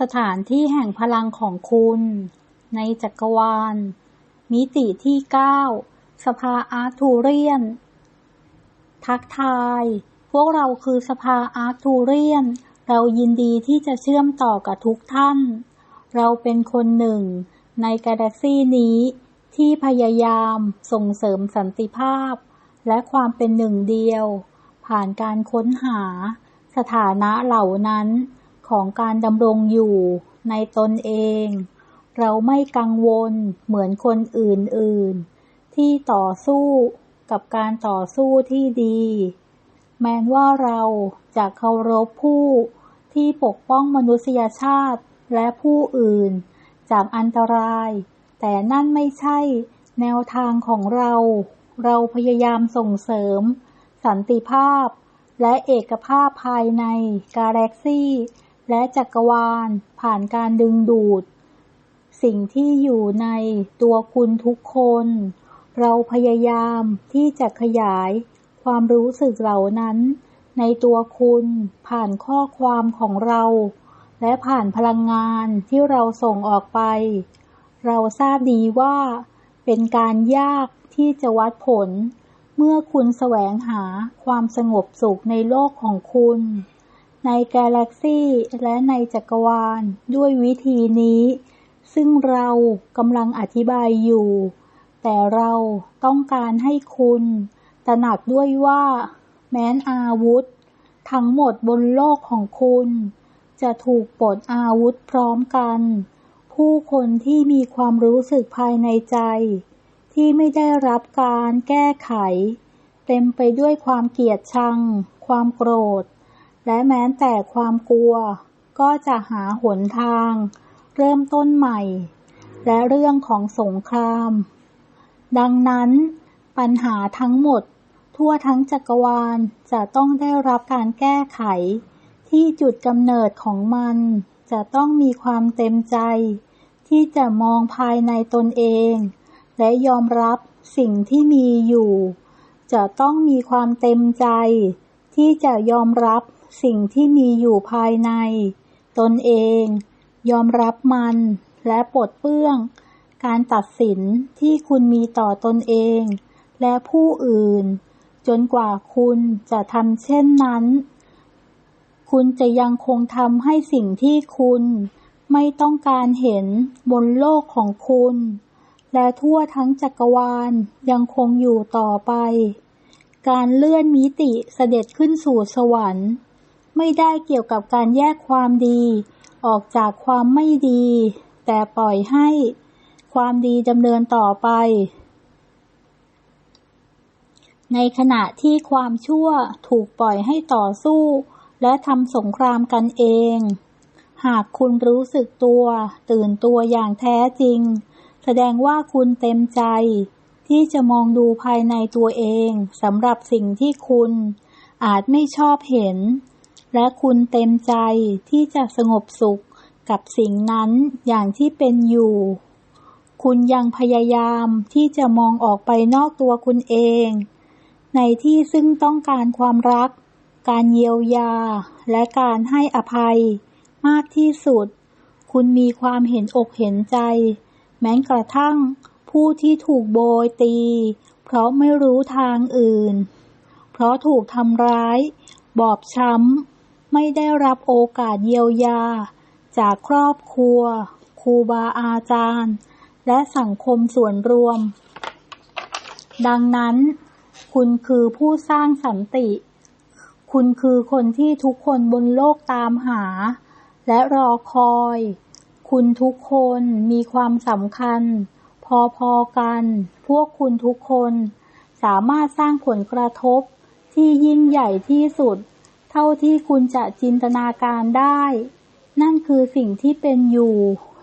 สถานที่แห่งพลังของคุณ ในจักรวาล มิติที่เก้าสภาอาร์ทูเรียน ทักทาย พวกเราคือสภาอาร์ทูเรียน เรายินดีที่จะเชื่อมต่อกับทุกท่าน เราเป็นคนหนึ่ง ในกาแล็กซี่นี้ ที่พยายามส่งเสริมสันติภาพ และความเป็นหนึ่งเดียว ผ่านการค้นหา สถานะเหล่านั้น ของการดำรงอยู่ในตนเอง เราไม่กังวลเหมือนคนอื่นๆ ที่ต่อสู้กับการต่อสู้ที่ดี แม้ว่าเราจะเคารพผู้ที่ปกป้องมนุษยชาติและผู้อื่นจากอันตราย แต่นั่นไม่ใช่แนวทางของเรา เราพยายามส่งเสริม สันติภาพ และเอกภาพภายในกาแล็กซี่ และจักรวาล ผ่านการดึงดูด สิ่งที่อยู่ในตัวคุณทุกคน เราพยายามที่จะขยายความรู้สึกเหล่านั้น ในตัวคุณผ่านข้อความของเรา และผ่านพลังงานที่เราส่งออกไป เราทราบดีว่า เป็นการยากที่จะวัดผล เมื่อคุณแสวงหาความสงบสุขในโลกของคุณ ในกาแล็กซี่และในจักรวาลด้วยวิธีนี้ ซึ่งเรากำลังอธิบายอยู่ แต่เราต้องการให้คุณตระหนักด้วยว่า แม้นอาวุธ ทั้งหมดบนโลกของคุณ จะถูกปลดอาวุธพร้อมกัน ผู้คนที่มีความรู้สึกภายในใจ ที่ไม่ได้รับการแก้ไข เต็มไปด้วยความเกลียดชัง ความโกรธ และแม้แต่ความกลัว ก็จะหาหนทาง เริ่มต้นใหม่ และเรื่องของสงคราม ดังนั้นปัญหาทั้งหมด ทั่วทั้งจักรวาลจะต้องได้รับการแก้ไข ที่จุดกำเนิดของมัน จะต้องมีความเต็มใจ ที่จะมองภายในตนเอง และยอมรับสิ่งที่มีอยู่ จะต้องมีความเต็มใจที่จะยอมรับ สิ่งที่มีอยู่ภายใน ตนเอง ยอมรับมันและปลดเปื้อง การตัดสินที่คุณมีต่อตนเอง และผู้อื่น จนกว่าคุณจะทำเช่นนั้น คุณจะยังคงทำให้สิ่งที่คุณไม่ต้องการเห็นบนโลกของคุณ และทั่วทั้งจักรวาลยังคงอยู่ต่อไป การเลื่อนมิติเสด็จขึ้นสู่สวรรค์ ไม่ได้เกี่ยวกับการแยกความดี ออกจากความไม่ดี แต่ปล่อยให้ความดีดำเนินต่อไป ในขณะที่ความชั่วถูกปล่อยให้ต่อสู้ และทำสงครามกันเอง หากคุณรู้สึกตัว ตื่นตัวอย่างแท้จริง แสดงว่าคุณเต็มใจ ที่จะมองดูภายในตัวเองสำหรับสิ่งที่คุณอาจไม่ชอบเห็น และคุณเต็มใจที่จะสงบสุขกับสิ่งนั้นอย่างที่เป็นอยู่ คุณยังพยายามที่จะมองออกไปนอกตัวคุณเอง ในที่ซึ่งต้องการความรัก การเยียวยา และการให้อภัย มากที่สุด คุณมีความเห็นอกเห็นใจ แม้กระทั่งผู้ที่ถูกโบยตี เพราะไม่รู้ทางอื่น เพราะถูกทำร้าย บอบช้ำ ไม่ได้รับโอกาสเยียวยา จากครอบครัว ครูบาอาจารย์ และสังคมส่วนรวม ดังนั้น คุณคือผู้สร้างสันติ คุณคือคนที่ทุกคนบนโลกตามหา และรอคอย คุณทุกคนมีความสำคัญ พอๆกัน พวกคุณทุกคนสามารถสร้างผลกระทบที่ยิ่งใหญ่ที่สุด เท่าที่คุณจะจินตนาการได้ นั่นคือสิ่งที่เป็นอยู่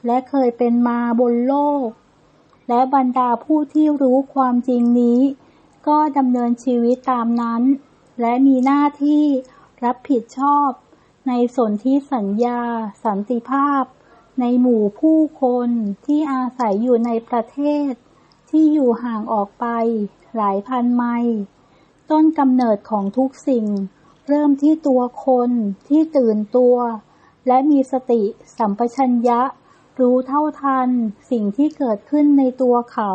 และเคยเป็นมาบนโลก และบรรดาผู้ที่รู้ความจริงนี้ ก็ดำเนินชีวิตตามนั้น และมีหน้าที่รับผิดชอบในสนธิสัญญา สันติภาพ ในหมู่ผู้คนที่อาศัยอยู่ในประเทศ ที่อยู่ห่างออกไป หลายพันไมล์ต้นกำเนิดของทุกสิ่ง เริ่มที่ตัวคนที่ตื่นตัว และมีสติสัมปชัญญะ รู้เท่าทันสิ่งที่เกิดขึ้นในตัวเขา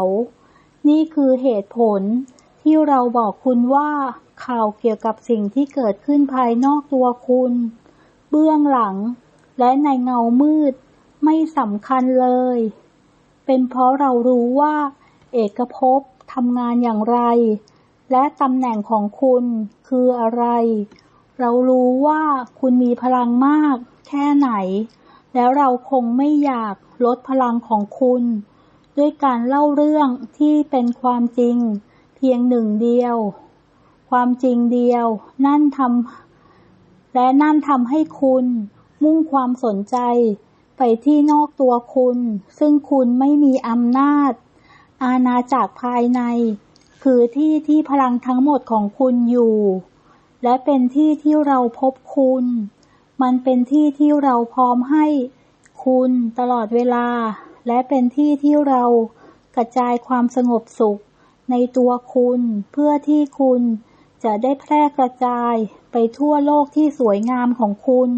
นี่คือเหตุผลที่เราบอกคุณว่าข่าวเกี่ยวกับสิ่งที่เกิดขึ้นภายนอกตัวคุณ เบื้องหลัง และในเงามืด ไม่สำคัญเลย เป็นเพราะเรารู้ว่า เอกภพทำงานอย่างไร และตำแหน่งของคุณคืออะไร เรารู้ว่าคุณมีพลังมากแค่ไหน แล้วเราคงไม่อยากลดพลังของคุณ ด้วยการเล่าเรื่องที่เป็นความจริง เพียงหนึ่งเดียว ความจริงเดียว นั่นทำและนั่นทำให้คุณ มุ่งความสนใจ ไปที่นอกตัวคุณ ซึ่งคุณไม่มีอำนาจ อาณาจักรภายใน คือที่ที่พลังทั้งหมดของคุณอยู่ และเป็นที่ที่เราพบคุณ มันเป็นที่ที่เราพร้อมให้คุณตลอดเวลา และเป็นที่ที่เรากระจายความสงบสุขในตัวคุณเพื่อที่คุณจะได้แพร่กระจายไปทั่วโลกที่สวยงามของคุณ